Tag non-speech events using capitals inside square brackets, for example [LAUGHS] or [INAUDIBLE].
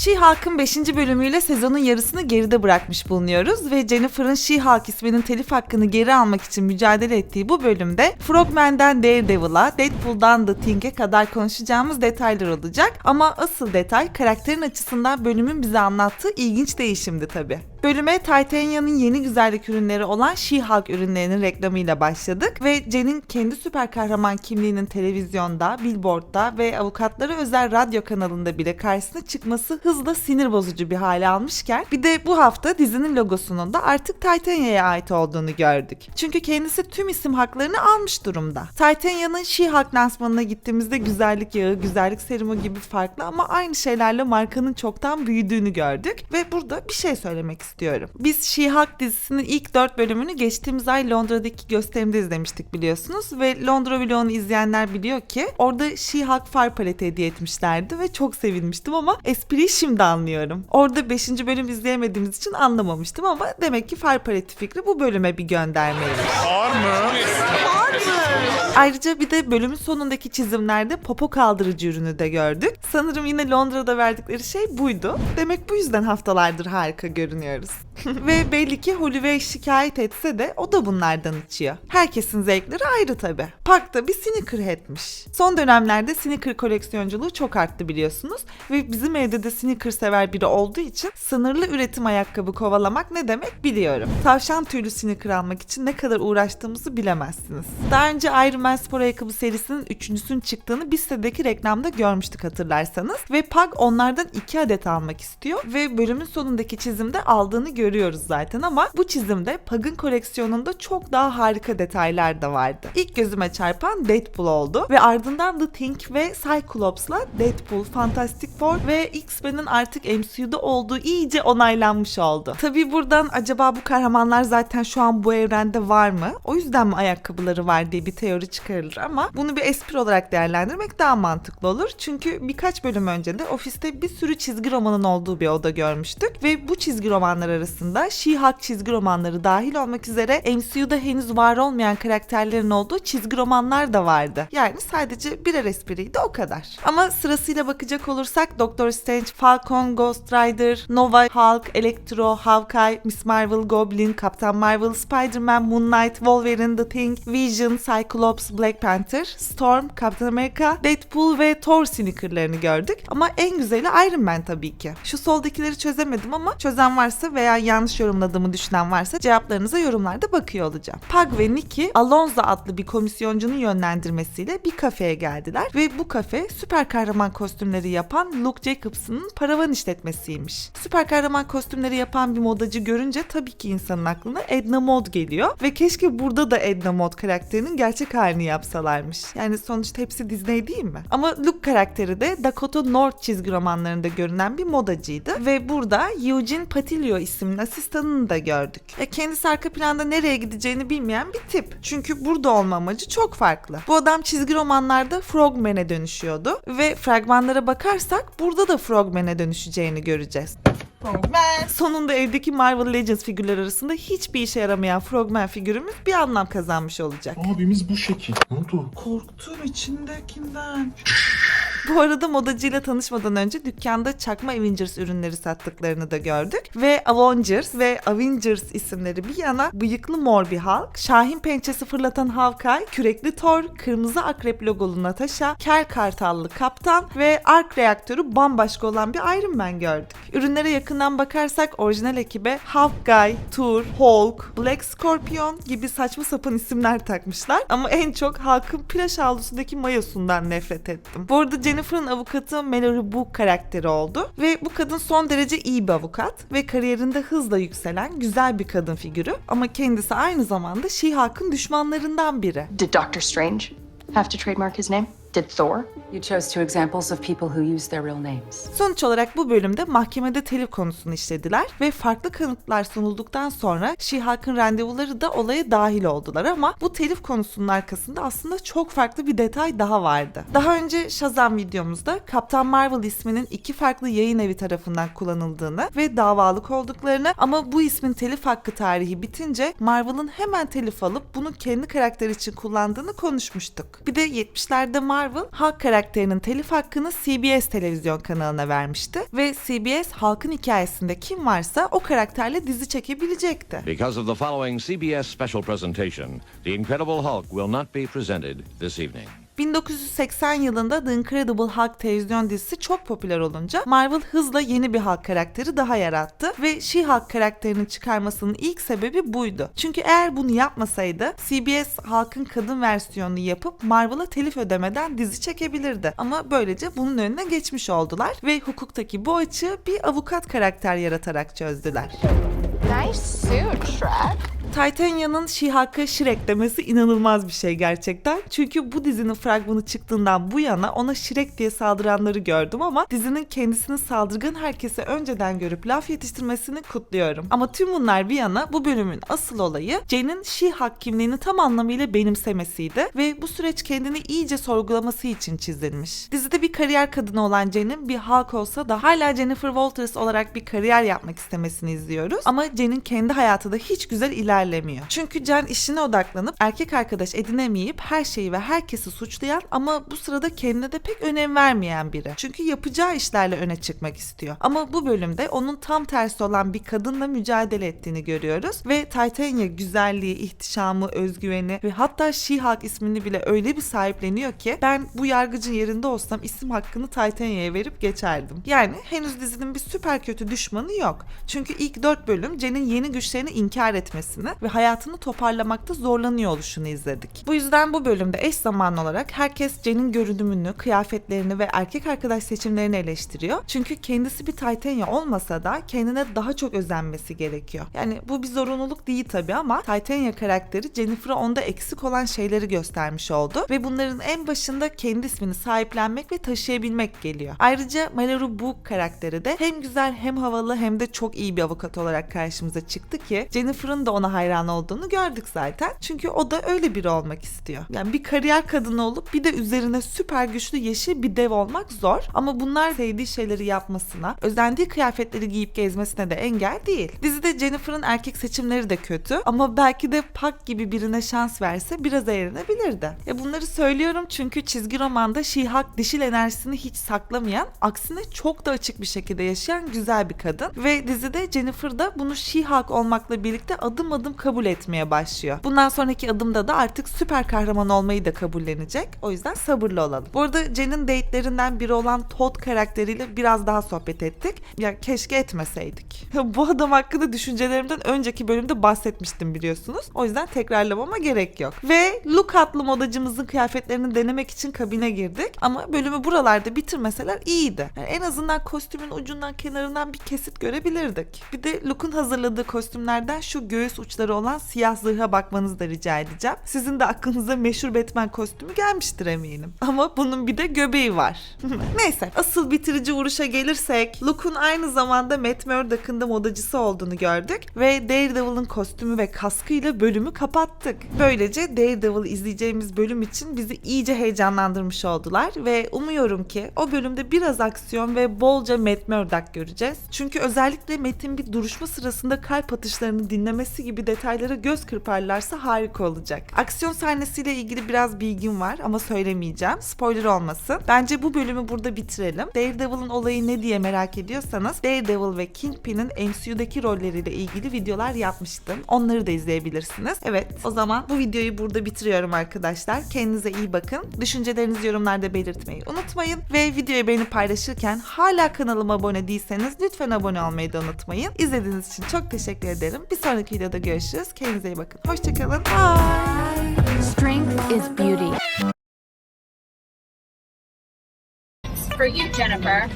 She-Hulk'ın 5. bölümüyle sezonun yarısını geride bırakmış bulunuyoruz ve Jennifer'ın She-Hulk isminin telif hakkını geri almak için mücadele ettiği bu bölümde Frogman'den Daredevil'a, Deadpool'dan The Thing'e kadar konuşacağımız detaylar olacak. Ama asıl detay karakterin açısından bölümün bize anlattığı ilginç değişimdi tabi. Bölüme Titania'nın yeni güzellik ürünleri olan She-Hulk ürünlerinin reklamıyla başladık ve Jen'in kendi süper kahraman kimliğinin televizyonda, billboardda ve avukatlara özel radyo kanalında bile karşısına çıkması hızla sinir bozucu bir hale almışken bir de bu hafta dizinin logosunun da artık Titania'ya ait olduğunu gördük. Çünkü kendisi tüm isim haklarını almış durumda. Titania'nın She-Hulk lansmanına gittiğimizde güzellik yağı, güzellik serumu gibi farklı ama aynı şeylerle markanın çoktan büyüdüğünü gördük ve burada bir şey söylemek istiyorum. Biz She-Hulk dizisinin ilk 4 bölümünü geçtiğimiz ay Londra'daki gösterimde izlemiştik biliyorsunuz ve Londra vlogunu izleyenler biliyor ki orada She-Hulk far paleti hediye etmişlerdi ve çok sevinmiştim ama espriyi şimdi anlıyorum. Orada 5. bölüm izleyemediğimiz için anlamamıştım ama demek ki far paleti fikri bu bölüme bir göndermeymiş. Ağır mı? Ayrıca bir de bölümün sonundaki çizimlerde popo kaldırıcı ürünü de gördük. Sanırım yine Londra'da verdikleri şey buydu. Demek bu yüzden haftalardır harika görünüyoruz. [LAUGHS] Ve belli ki Holloway şikayet etse de o da bunlardan içiyor. Herkesin zevkleri ayrı tabi. Park da bir sneakerhead'miş. Son dönemlerde sneaker koleksiyonculuğu çok arttı biliyorsunuz. Ve bizim evde de sneaker sever biri olduğu için sınırlı üretim ayakkabı kovalamak ne demek biliyorum. Tavşan tüylü sneaker almak için ne kadar uğraştığımızı bilemezsiniz. Daha önce Iron Man spor ayakkabı serisinin üçüncüsünün çıktığını bir sitedeki reklamda görmüştük hatırlarsanız. Ve Pug onlardan iki adet almak istiyor ve bölümün sonundaki çizimde aldığını görüyoruz zaten ama bu çizimde Pug'ın koleksiyonunda çok daha harika detaylar da vardı. İlk gözüme çarpan Deadpool oldu ve ardından The Thing ve Cyclops'la Deadpool, Fantastic Four ve X-Men'in artık MCU'da olduğu iyice onaylanmış oldu. Tabii buradan acaba bu kahramanlar zaten şu an bu evrende var mı? O yüzden mi ayakkabıları var diye bir teori çıkarılır ama bunu bir espri olarak değerlendirmek daha mantıklı olur. Çünkü birkaç bölüm önce de ofiste bir sürü çizgi romanın olduğu bir oda görmüştük ve bu çizgi romanlar arasında She-Hulk çizgi romanları dahil olmak üzere MCU'da henüz var olmayan karakterlerin olduğu çizgi romanlar da vardı. Yani sadece birer espriydi o kadar. Ama sırasıyla bakacak olursak Doctor Strange, Falcon, Ghost Rider, Nova, Hulk, Electro, Hawkeye, Miss Marvel, Goblin, Captain Marvel, Spider-Man, Moon Knight, Wolverine, The Thing, Vision, Cyclops, Black Panther, Storm, Captain America, Deadpool ve Thor sneakerlarını gördük. Ama en güzeli Iron Man tabii ki. Şu soldakileri çözemedim ama çözen varsa veya yanlış yorumladığımı düşünen varsa cevaplarınıza yorumlarda bakıyor olacağım. Pug ve Nicky, Alonzo adlı bir komisyoncunun yönlendirmesiyle bir kafeye geldiler ve bu kafe süper kahraman kostümleri yapan Luke Jacobs'ın paravan işletmesiymiş. Süper kahraman kostümleri yapan bir modacı görünce tabii ki insanın aklına Edna Mod geliyor ve keşke burada da Edna Mod karakterinin gerçek halini yapsalarmış. Yani sonuçta hepsi Disney değil mi? Ama Luke karakteri de Dakota North çizgi romanlarında görünen bir modacıydı ve burada Eugene Patilio isimli asistanını da gördük. E kendisi arka planda nereye gideceğini bilmeyen bir tip. Çünkü burada olma amacı çok farklı. Bu adam çizgi romanlarda Frogman'e dönüşüyordu ve fragmanlara bakarsak burada da Frogman'e dönüşeceğini göreceğiz. Frogman. Sonunda evdeki Marvel Legends figürler arasında hiçbir işe yaramayan Frogman figürümüz bir anlam kazanmış olacak. Abimiz bu şekil. Ne oldu? Korktum içindekinden. [LAUGHS] Bu arada modacıyla tanışmadan önce dükkanda çakma Avengers ürünleri sattıklarını da gördük. Ve Avengers ve Avengers isimleri bir yana bıyıklı mor bir Hulk, Şahin pençesi fırlatan Hawkeye, kürekli Thor, kırmızı akrep logolu Natasha, kel kartallı Kaptan ve ark reaktörü bambaşka olan bir Iron Man gördük. Ürünlere yakından bakarsak orijinal ekibe Hawkeye, Thor, Hulk, Black Scorpion gibi saçma sapan isimler takmışlar. Ama en çok Hulk'ın plaj havlusundaki mayosundan nefret ettim. Bu arada Jennifer'ın avukatı Mallory Book karakteri oldu ve bu kadın son derece iyi bir avukat ve kariyerinde hızla yükselen güzel bir kadın figürü ama kendisi aynı zamanda She-Hulk'ın düşmanlarından biri. Did Doctor Strange have to trademark his name? Did Thor? You chose two examples of people who use their real names. Sonuç olarak bu bölümde mahkemede telif konusunu işlediler ve farklı kanıtlar sunulduktan sonra She-Hulk'ın randevuları da olaya dahil oldular ama bu telif konusunun arkasında aslında çok farklı bir detay daha vardı. Daha önce Shazam videomuzda Kaptan Marvel isminin iki farklı yayın evi tarafından kullanıldığını ve davalık olduklarını ama bu ismin telif hakkı tarihi bitince Marvel'ın hemen telif alıp bunu kendi karakteri için kullandığını konuşmuştuk. Bir de 70'lerde Marvel Hulk karakterinin telif hakkını CBS televizyon kanalına vermişti ve CBS Hulk'ın hikayesinde kim varsa o karakterle dizi çekebilecekti. Because of the following CBS special presentation, The Incredible Hulk will not be presented this evening. 1980 yılında The Incredible Hulk televizyon dizisi çok popüler olunca Marvel hızla yeni bir Hulk karakteri daha yarattı ve She-Hulk karakterinin çıkarmasının ilk sebebi buydu. Çünkü eğer bunu yapmasaydı CBS Hulk'ın kadın versiyonunu yapıp Marvel'a telif ödemeden dizi çekebilirdi. Ama böylece bunun önüne geçmiş oldular ve hukuktaki bu açığı bir avukat karakter yaratarak çözdüler. Nice suit, Shrek. Titania'nın She-Hulk'a Shrek demesi inanılmaz bir şey gerçekten. Çünkü bu dizinin fragmanı çıktığından bu yana ona Shrek diye saldıranları gördüm ama dizinin kendisini saldırgan herkese önceden görüp laf yetiştirmesini kutluyorum. Ama tüm bunlar bir yana bu bölümün asıl olayı Jen'in She-Hulk kimliğini tam anlamıyla benimsemesiydi ve bu süreç kendini iyice sorgulaması için çizilmiş. Dizide bir kariyer kadını olan Jen'in bir Hulk olsa da hala Jennifer Walters olarak bir kariyer yapmak istemesini izliyoruz. Ama Jen'in kendi hayatı da hiç güzel ilerlemiyor. Çünkü Jen işine odaklanıp erkek arkadaş edinemeyip her şeyi ve herkesi suçlayan ama bu sırada kendine de pek önem vermeyen biri. Çünkü yapacağı işlerle öne çıkmak istiyor. Ama bu bölümde onun tam tersi olan bir kadınla mücadele ettiğini görüyoruz ve Titania güzelliği, ihtişamı, özgüveni ve hatta She-Hulk ismini bile öyle bir sahipleniyor ki ben bu yargıcın yerinde olsam isim hakkını Titania'ya verip geçerdim. Yani henüz dizinin bir süper kötü düşmanı yok. Çünkü ilk 4 bölüm Jen'in yeni güçlerini inkar etmesini ve hayatını toparlamakta zorlanıyor oluşunu izledik. Bu yüzden bu bölümde eş zamanlı olarak herkes Jen'in görünümünü, kıyafetlerini ve erkek arkadaş seçimlerini eleştiriyor. Çünkü kendisi bir Titania olmasa da kendine daha çok özenmesi gerekiyor. Yani bu bir zorunluluk değil tabii ama Titania karakteri Jennifer'a onda eksik olan şeyleri göstermiş oldu ve bunların en başında kendi ismini sahiplenmek ve taşıyabilmek geliyor. Ayrıca Mallory Book karakteri de hem güzel hem havalı hem de çok iyi bir avukat olarak karşımıza çıktı ki Jennifer'ın da ona hayran olduğunu gördük zaten. Çünkü o da öyle biri olmak istiyor. Yani bir kariyer kadını olup bir de üzerine süper güçlü yeşil bir dev olmak zor. Ama bunlar sevdiği şeyleri yapmasına, özendiği kıyafetleri giyip gezmesine de engel değil. Dizide Jennifer'ın erkek seçimleri de kötü ama belki de Puck gibi birine şans verse biraz eğlenebilirdi. Ya bunları söylüyorum çünkü çizgi romanda She-Hulk dişil enerjisini hiç saklamayan, aksine çok da açık bir şekilde yaşayan güzel bir kadın ve dizide Jennifer da bunu She-Hulk olmakla birlikte adım adım kabul etmeye başlıyor. Bundan sonraki adımda da artık süper kahraman olmayı da kabullenecek. O yüzden sabırlı olalım. Bu arada Jen'in date'lerinden biri olan Todd karakteriyle biraz daha sohbet ettik. Ya keşke etmeseydik. [LAUGHS] Bu adam hakkında düşüncelerimden önceki bölümde bahsetmiştim biliyorsunuz. O yüzden tekrarlamama gerek yok. Ve Luke adlı modacımızın kıyafetlerini denemek için kabine girdik. Ama bölümü buralarda bitirmeseler iyiydi. Yani en azından kostümün ucundan kenarından bir kesit görebilirdik. Bir de Luke'un hazırladığı kostümlerden şu göğüs uçları olan siyah zırha bakmanızı da rica edeceğim. Sizin de aklınıza meşhur Batman kostümü gelmiştir eminim. Ama bunun bir de göbeği var. [LAUGHS] Neyse asıl bitirici vuruşa gelirsek Luke'un aynı zamanda Matt Murdock'ın da modacısı olduğunu gördük ve Daredevil'ın kostümü ve kaskıyla bölümü kapattık. Böylece Daredevil izleyeceğimiz bölüm için bizi iyice heyecanlandırmış oldular ve umuyorum ki o bölümde biraz aksiyon ve bolca Matt Murdock göreceğiz. Çünkü özellikle Matt'in bir duruşma sırasında kalp atışlarını dinlemesi gibi detaylara göz kırparlarsa harika olacak. Aksiyon sahnesiyle ilgili biraz bilgim var ama söylemeyeceğim. Spoiler olmasın. Bence bu bölümü burada bitirelim. Daredevil'ın olayı ne diye merak ediyorsanız Daredevil ve Kingpin'in MCU'daki rolleriyle ilgili videolar yapmıştım. Onları da izleyebilirsiniz. Evet o zaman bu videoyu burada bitiriyorum arkadaşlar. Kendinize iyi bakın. Düşüncelerinizi yorumlarda belirtmeyi unutmayın. Ve videoyu beğenip paylaşırken hala kanalıma abone değilseniz lütfen abone olmayı da unutmayın. İzlediğiniz için çok teşekkür ederim. Bir sonraki videoda görüşürüz. Kendinize iyi bakın. Hoşçakalın. Bye. Strength is beauty. for you, Jennifer.